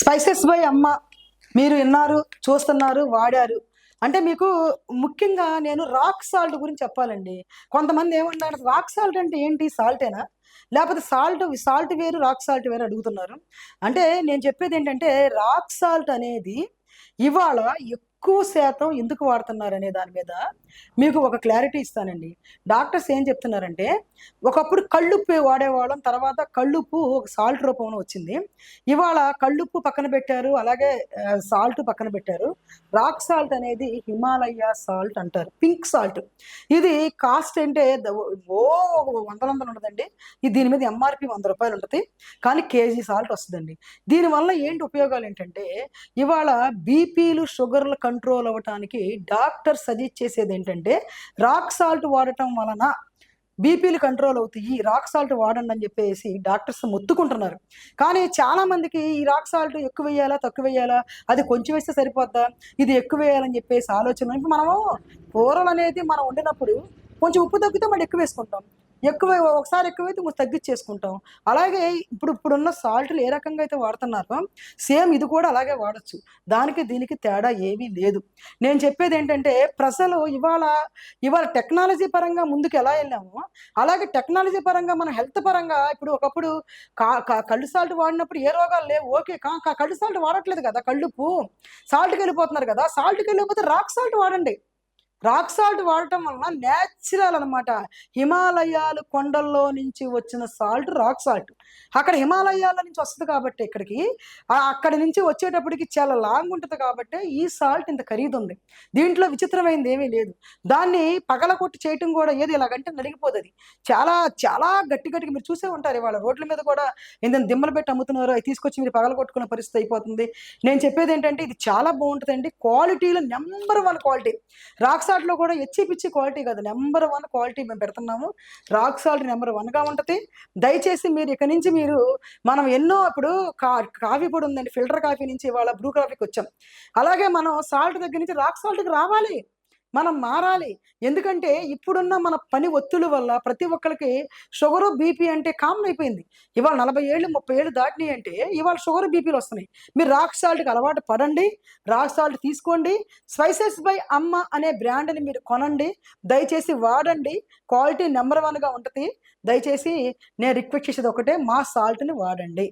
Spices by అమ్మ. మీరు విన్నారు చూస్తున్నారు వాడారు. అంటే మీకు ముఖ్యంగా నేను రాక్ సాల్ట్ గురించి చెప్పాలండి. కొంతమంది ఏమన్నారు రాక్ సాల్ట్ అంటే ఏంటి? సాల్టేనా? లేకపోతే సాల్ట్ సాల్ట్ వేరు రాక్ సాల్ట్ వేరు అడుగుతున్నారు. అంటే నేను చెప్పేది ఏంటంటే రాక్ సాల్ట్ అనేది ఇవాళ ఎక్కువ శాతం ఎందుకు వాడుతున్నారు అనే దాని మీద మీకు ఒక క్లారిటీ ఇస్తానండి. డాక్టర్స్ ఏం చెప్తున్నారంటే ఒకప్పుడు కళ్ళుప్పు వాడేవాళ్ళం తర్వాత కళ్ళుప్పు ఒక సాల్ట్ రూపంలో వచ్చింది. ఇవాళ కళ్ళుప్పు పక్కన పెట్టారు అలాగే సాల్ట్ పక్కన పెట్టారు. రాక్ సాల్ట్ అనేది హిమాలయ సాల్ట్ అంటారు పింక్ సాల్ట్ ఇది కాస్ట్ అంటే ఓ వందల వందలు ఉండదండి. ఇది దీని మీద ఎంఆర్పి వంద రూపాయలు ఉంటుంది కానీ కేజీ సాల్ట్ వస్తుందండి. దీనివల్ల ఏంటి ఉపయోగాలు ఏంటంటే ఇవాళ బీపీలు షుగర్లు కంట్రోల్ అవ్వటానికి డాక్టర్ సజెస్ట్ చేసేది ఏంటంటే రాక్ సాల్ట్ వాడటం వలన బీపీలు కంట్రోల్ అవుతాయి రాక్ సాల్ట్ వాడండి అని చెప్పేసి డాక్టర్స్ మొత్తుకుంటున్నారు. కానీ చాలా మందికి ఈ రాక్ సాల్ట్ ఎక్కువ వేయాలా తక్కువ వేయాలా? అది కొంచెం వేస్తే సరిపోద్దా? ఇది ఎక్కువ వేయాలని చెప్పేసి ఆలోచన. ఇప్పుడు మనము కూరలు అనేది మనం వండినప్పుడు కొంచెం ఉప్పు తగ్గితే మనం ఎక్కువ వేసుకుంటాం. ఎక్కువ ఒకసారి ఎక్కువైతే కొంచెం తగ్గించేసుకుంటాం. అలాగే ఇప్పుడు ఇప్పుడున్న సాల్ట్లు ఏ రకంగా అయితే వాడుతున్నారో సేమ్ ఇది కూడా అలాగే వాడచ్చు. దానికి దీనికి తేడా ఏమీ లేదు. నేను చెప్పేది ఏంటంటే ప్రజలు ఇవాళ ఇవాళ టెక్నాలజీ పరంగా ముందుకు ఎలా వెళ్ళామో అలాగే టెక్నాలజీ పరంగా మన హెల్త్ పరంగా ఇప్పుడు ఒకప్పుడు కా కా- కళ్ళు సాల్ట్ వాడినప్పుడు ఏ రోగాలు లేవు. ఓకే కా కా- కళ్ళు సాల్ట్ వాడట్లేదు కదా కళ్ళుప్పు సాల్ట్కి వెళ్ళిపోతున్నారు కదా సాల్ట్కి వెళ్ళిపోతే రాక్ సాల్ట్ వాడండి. రాక్ సాల్ట్ వాడటం వలన న్యాచురల్ అనమాట హిమాలయాలు కొండల్లో నుంచి వచ్చిన సాల్ట్ రాక్ సాల్ట్ అక్కడ హిమాలయాల నుంచి వస్తుంది కాబట్టి ఇక్కడికి. అక్కడి నుంచి వచ్చేటప్పటికి చాలా లాంగ్ ఉంటుంది కాబట్టి ఈ సాల్ట్ ఇంత ఖరీదు ఉంది దీంట్లో విచిత్రమైనది ఏమీ లేదు. దాన్ని పగలగొట్టి చేయటం కూడా ఏది ఇలాగంటే నలిగిపోతుంది చాలా చాలా గట్టి గట్టిగా మీరు చూసే ఉంటారు ఇవాళ రోడ్ల మీద కూడా ఏదైనా దిమ్మలు పెట్టి అమ్ముతున్నారు. అవి తీసుకొచ్చి మీరు పగలగొట్టుకున్న పరిస్థితి అయిపోతుంది. నేను చెప్పేది ఏంటంటే ఇది చాలా బాగుంటుందండి. క్వాలిటీలో నెంబర్ వన్ క్వాలిటీ రాక్ సాల్ట్లో కూడా ఎచ్చి పిచ్చి క్వాలిటీ కాదు. నెంబర్ వన్ క్వాలిటీ మేము పెడుతున్నాము. రాక్ సాల్ట్ నెంబర్ వన్గా ఉంటుంది. దయచేసి మీరు ఇక నుంచి మీరు మనం ఎన్నో ఇప్పుడు కా కాఫీ పొడి ఉందండి. ఫిల్టర్ కాఫీ నుంచి ఇవాళ బ్రూ కాఫీకి వచ్చాం. అలాగే మనం సాల్ట్ దగ్గర నుంచి రాక్ సాల్ట్కి రావాలి. మనం మారాలి. ఎందుకంటే ఇప్పుడున్న మన పని ఒత్తుల వల్ల ప్రతి ఒక్కరికి షుగరు బీపీ అంటే కామన్ అయిపోయింది. ఇవాళ నలభై ఏళ్ళు ముప్పై ఏళ్ళు దాటినాయి అంటే ఇవాళ షుగర్ బీపీలు వస్తున్నాయి. మీరు రాక్ సాల్ట్కి అలవాటు పడండి రాక్ సాల్ట్ తీసుకోండి స్పైసెస్ బై అమ్మ అనే బ్రాండ్ని మీరు కొనండి దయచేసి వాడండి. క్వాలిటీ నెంబర్ వన్గా ఉంటుంది. దయచేసి నేను రిక్వెస్ట్ చేసేది ఒకటే మా సాల్ట్ని వాడండి.